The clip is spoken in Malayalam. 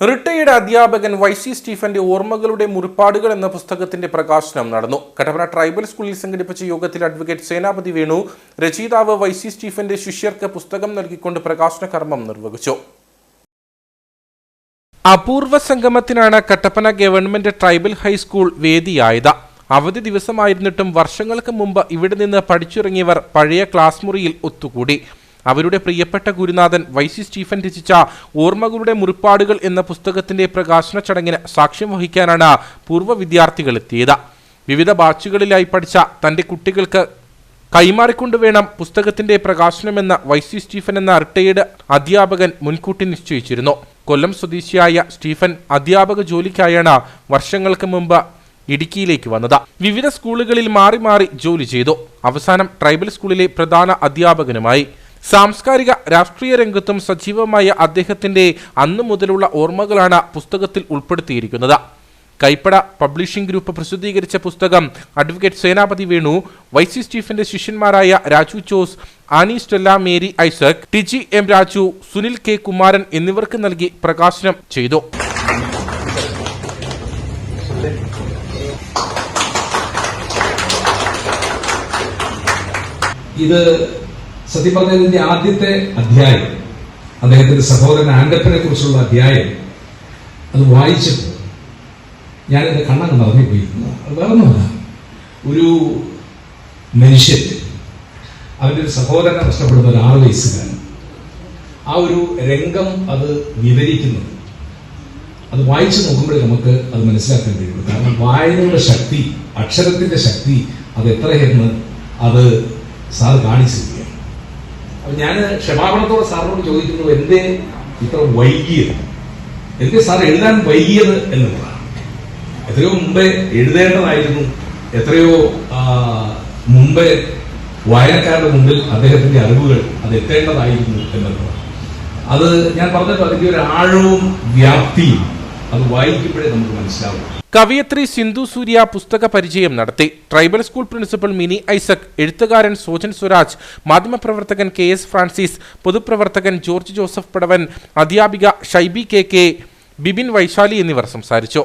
റിട്ടയേർഡ് അധ്യാപകൻ വൈ സി സ്റ്റീഫന്റെ ഓർമ്മകളുടെ മുറിപ്പാടുകൾ എന്ന പുസ്തകത്തിന്റെ പ്രകാശനം നടന്നു. കട്ടപ്പന ട്രൈബൽ സ്കൂളിൽ സംഘടിപ്പിച്ച യോഗത്തിൽ അഡ്വക്കേറ്റ് സേനാപതി വേണു രചയിതാവ് വൈ സി സ്റ്റീഫന്റെ ശിഷ്യർക്ക് പുസ്തകം നൽകിക്കൊണ്ട് പ്രകാശന കർമ്മം നിർവഹിച്ചു. അപൂർവ സംഗമത്തിനാണ് Kattappana government tribal high school വേദിയായത്. അവധി ദിവസമായിരുന്നിട്ടും വർഷങ്ങൾക്ക് മുമ്പ് ഇവിടെ നിന്ന് പഠിച്ചിറങ്ങിയവർ പഴയ ക്ലാസ് മുറിയിൽ ഒത്തുകൂടി. അവരുടെ പ്രിയപ്പെട്ട ഗുരുനാഥൻ വൈസി സ്റ്റീഫൻ രചിച്ച ഓർമ്മകളുടെ മുറിപ്പാടുകൾ എന്ന പുസ്തകത്തിന്റെ പ്രകാശന ചടങ്ങിന് സാക്ഷ്യം വഹിക്കാനാണ് പൂർവ വിദ്യാർത്ഥികൾ എത്തിയത്. വിവിധ ബാച്ചുകളിലായി പഠിച്ച തന്റെ കുട്ടികൾക്ക് കൈമാറിക്കൊണ്ട് വേണം പുസ്തകത്തിന്റെ പ്രകാശനമെന്ന് വൈസി സ്റ്റീഫൻ എന്ന റിട്ടയേർഡ് അധ്യാപകൻ മുൻകൂട്ടി നിശ്ചയിച്ചിരുന്നു. കൊല്ലം സ്വദേശിയായ സ്റ്റീഫൻ അധ്യാപക ജോലിക്കായാണ് വർഷങ്ങൾക്ക് മുമ്പ് ഇടുക്കിയിലേക്ക് വന്നത്. വിവിധ സ്കൂളുകളിൽ മാറി മാറി ജോലി ചെയ്തു. അവസാനം ട്രൈബൽ സ്കൂളിലെ പ്രധാന അധ്യാപകനുമായി. സാംസ്കാരിക രാഷ്ട്രീയ രംഗത്തും സജീവമായ അദ്ദേഹത്തിന്റെ അന്നു മുതലുള്ള ഓർമ്മകളാണ് പുസ്തകത്തിൽ ഉൾപ്പെടുത്തിയിരിക്കുന്നത്. കൈപ്പട പബ്ലിഷിംഗ് ഗ്രൂപ്പ് പ്രസിദ്ധീകരിച്ച പുസ്തകം അഡ്വക്കേറ്റ് സേനാപതി വേണു വൈസ് സ്റ്റീഫന്റെ ശിഷ്യന്മാരായ Raju Jose Annie Stella Mary Isaac TG M Raju Sunil K Kumaran എന്നിവർക്ക് നൽകി പ്രകാശനം ചെയ്തു. ഇത് സത്യം പറഞ്ഞാൽ ഇതിന്റെ ആദ്യത്തെ അധ്യായം അദ്ദേഹത്തിന്റെ സഹോദരൻ ആൻഡപ്പനെ കുറിച്ചുള്ള അധ്യായം അത് വായിച്ചപ്പോൾ ഞാൻ കണ്ണങ്ങ് നിറഞ്ഞുപോയി. അത് വേറൊന്നുമല്ല. ഒരു മനുഷ്യൻ അവന്റെ ഒരു സഹോദരനെ നഷ്ടപ്പെടുന്ന ഒരു ആറ് വയസ്സുകാരൻ ആ ഒരു രംഗം അത് വിവരിക്കുന്നത്. അത് വായിച്ചു നോക്കുമ്പോഴേ നമുക്ക് അത് മനസ്സിലാക്കാൻ കഴിയുള്ളൂ. കാരണം വായനയുടെ ശക്തി അക്ഷരത്തിന്റെ ശക്തി അത് എത്രയെന്ന് അത് സാർ കാണിച്ചു തരികയാണ് അപ്പൊ ഞാൻ ക്ഷമാപണത്തോടെ സാറിനോട് ചോദിക്കുന്നു എന്തേ ഇത്ര വൈകിയത്? എന്തേ സാർ എഴുതാൻ വൈകിയത് എന്നുള്ളതാണ്. എത്രയോ മുമ്പേ എഴുതേണ്ടതായിരുന്നു. എത്രയോ മുമ്പേ വായനക്കാരുടെ മുമ്പിൽ അദ്ദേഹത്തിന്റെ അറിവുകൾ അത് എത്തേണ്ടതായിരുന്നു എന്നുള്ളതാണ്. അത് ഞാൻ പറഞ്ഞല്ലോ അതിന്റെ ഒരു ആഴവും വ്യാപ്തിയും അത് വായിക്കുമ്പോഴേ നമുക്ക് മനസ്സിലാവും. കവിയത്രി സിന്ധു സൂര്യ പുസ്തക പരിചയം നടത്തി. Tribal school principal Mini Isaac എഴുത്തുകാരൻ സോജൻ സ്വരാജ് മാധ്യമപ്രവർത്തകൻ കെ എസ് ഫ്രാൻസിസ് പൊതുപ്രവർത്തകൻ ജോർജ് ജോസഫ് പടവൻ അധ്യാപിക ഷൈബി കെ കെ ബിബിൻ വൈശാലി എന്നിവർ സംസാരിച്ചു.